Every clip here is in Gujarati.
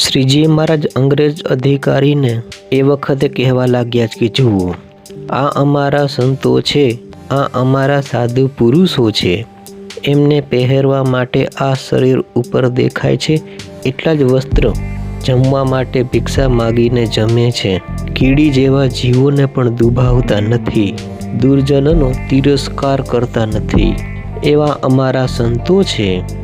શ્રીજી મહારાજ અંગ્રેજ અધિકારીને એ વખતે કહેવા લાગ્યા કે જુઓ, આ અમારા સંતો છે, આ અમારા સાધુ પુરુષો છે. એમને પહેરવા માટે આ શરીર ઉપર દેખાય છે, એટલા જ વસ્ત્ર જમવા માટે ભિક્ષા માગીને જમે છે. કીડી જેવા જીવોને પણ દુભાવતા નથી, દુર્જનનો તિરસ્કાર કરતા નથી. એવા અમારા સંતો છે.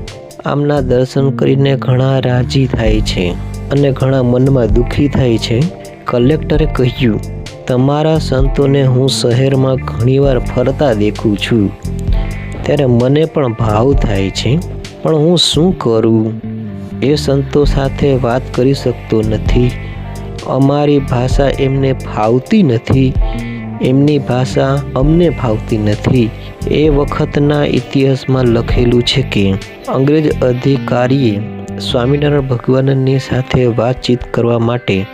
આમના દર્શન કરીને ઘણા રાજી થાય છે અને ઘણા મનમાં દુઃખી થાય છે. કલેક્ટરે કહ્યું, તમારા સંતોને હું શહેરમાં ઘણીવાર ફરતા દેખું છું. ત્યારે મને પણ ભાવ થાય છે, પણ હું શું કરું? એ સંતો સાથે વાત કરી શકતો નથી. અમારી ભાષા એમને ફાવતી નથી. એમની ભાષા અમને ફાવતી નથી. એ વખતના ઇતિહાસમાં લખેલું છે કે અંગ્રેજ અધિકારીએ સ્વામિનારાયણ ભગવાનની સાથે વાતચીત કરવા માટે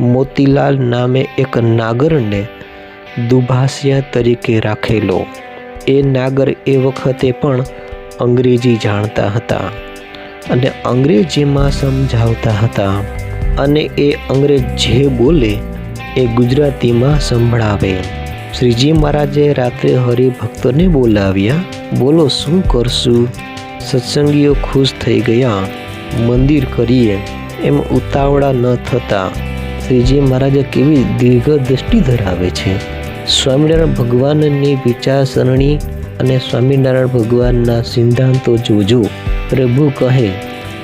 મોતીલાલ નામે એક નાગરને દુભાષિયા તરીકે રાખેલો. એ નાગર એ વખતે પણ અંગ્રેજી જાણતા હતા અને અંગ્રેજીમાં સમજાવતા હતા અને એ અંગ્રેજ જે બોલે એ ગુજરાતીમાં સંભળાવે. શ્રીજી મહારાજે રાત્રે હરિભક્તોને બોલાવ્યા, બોલો, શું કરશું? સત્સંગીઓ ખુશ થઈ ગયા, મંદિર કરીએ. એમ ઉતાવળા ન થતા શ્રીજી મહારાજે કેવી દીર્ઘ દ્રષ્ટિ ધરાવે છે. સ્વામિનારાયણ ભગવાનની વિચારસરણી અને સ્વામિનારાયણ ભગવાનના સિદ્ધાંતો જોજો. પ્રભુ કહે,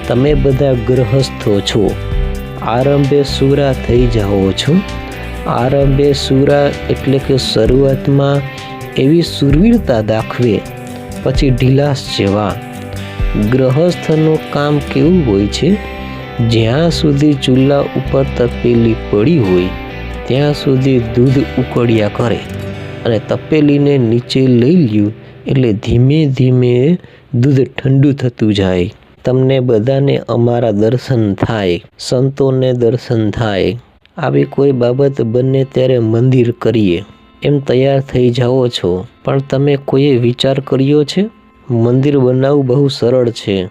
તમે બધા ગ્રહસ્થો છો. આરંભે સુરા થઈ જાઓ છો. આરંભે સુરા એટલે કે શરૂઆતમાં એવી સુરવીરતા દાખવે, પછી ઢીલાસ જેવા. ગ્રહસ્થનું કામ કેવું હોય છે? જ્યાં સુધી ચૂલા ઉપર તપેલી પડી હોય, ત્યાં સુધી દૂધ ઉકળ્યા કરે અને તપેલીને નીચે લઈ લ્યું એટલે ધીમે ધીમે દૂધ ઠંડુ થતું જાય. તમને બધાને અમારા દર્શન થાય, સંતોને દર્શન થાય. આવી કોઈ બાબત બને ત્યારે મંદિર કરીએ. એમ તૈયાર થઈ જાઓ છો. પણ તમે કોઈએ વિચાર કર્યો છે? મંદિર બનાવવું બહુ સરળ છે.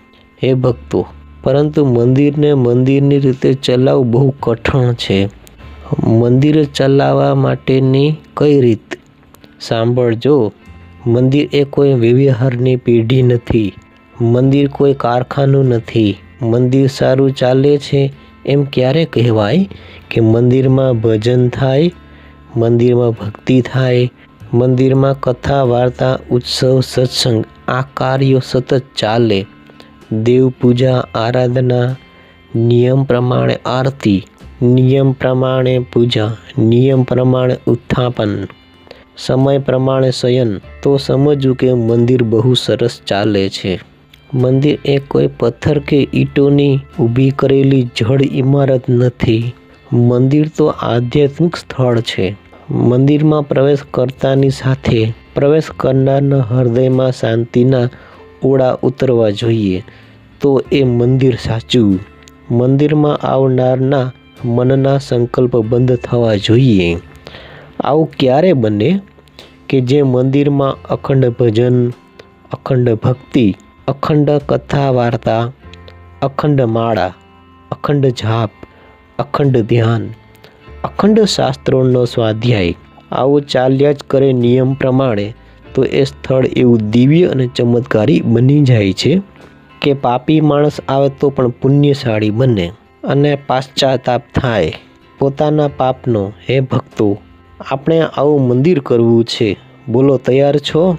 હે ભક્તો, પરંતુ મંદિરને મંદિરની રીતે ચલાવવું બહુ કઠણ છે. મંદિર ચલાવવા માટેની કઈ રીત? સાંભળજો, મંદિર એ કોઈ વ્યવહારની પેઢી નથી. મંદિર કોઈ કારખાનું નથી. મંદિર સારું ચાલે છે એમ ક્યારે કહેવાય કે મંદિરમાં ભજન થાય, મંદિરમાં ભક્તિ થાય, મંદિરમાં કથા, વાર્તા, ઉત્સવ, સત્સંગ, આ કાર્યો સતત ચાલે. દેવ પૂજા, આરાધના, નિયમ પ્રમાણે આરતી, નિયમ પ્રમાણે પૂજા, નિયમ પ્રમાણે ઉત્થાપન, સમય પ્રમાણે શયન. તો સમજવું કે મંદિર બહુ સરસ ચાલે છે. મંદિર એ કોઈ પથ્થર કે ઈંટોની ઊભી કરેલી જળ ઇમારત નથી. મંદિર તો આધ્યાત્મિક સ્થળ છે. મંદિરમાં પ્રવેશ કરતાની સાથે પ્રવેશ કરનારના હૃદયમાં શાંતિના ઓળા ઉતરવા જોઈએ. તો એ મંદિર સાચું? મંદિરમાં આવનારના મનના સંકલ્પ બંધ થવા જોઈએ. આવું ક્યારે બને? કે જે મંદિરમાં અખંડ ભજન, અખંડ ભક્તિ અખંડ કથા વાર્તા અખંડ માળા, અખંડ જાપ, અખંડ ધ્યાન, અખંડ શાસ્ત્રોનો સ્વાધ્યાય. આવું ચાલ્યા જ કરે નિયમ પ્રમાણે તો એ સ્થળ એવું દિવ્ય અને ચમત્કારી બની જાય છે કે પાપી માણસ આવે તો પણ પુણ્યશાળી બને અને પાશ્ચાતાપ થાય. પોતાના પાપનો, હે ભક્તો, આપણે આવું મંદિર કરવું છે. બોલો, તૈયાર છો?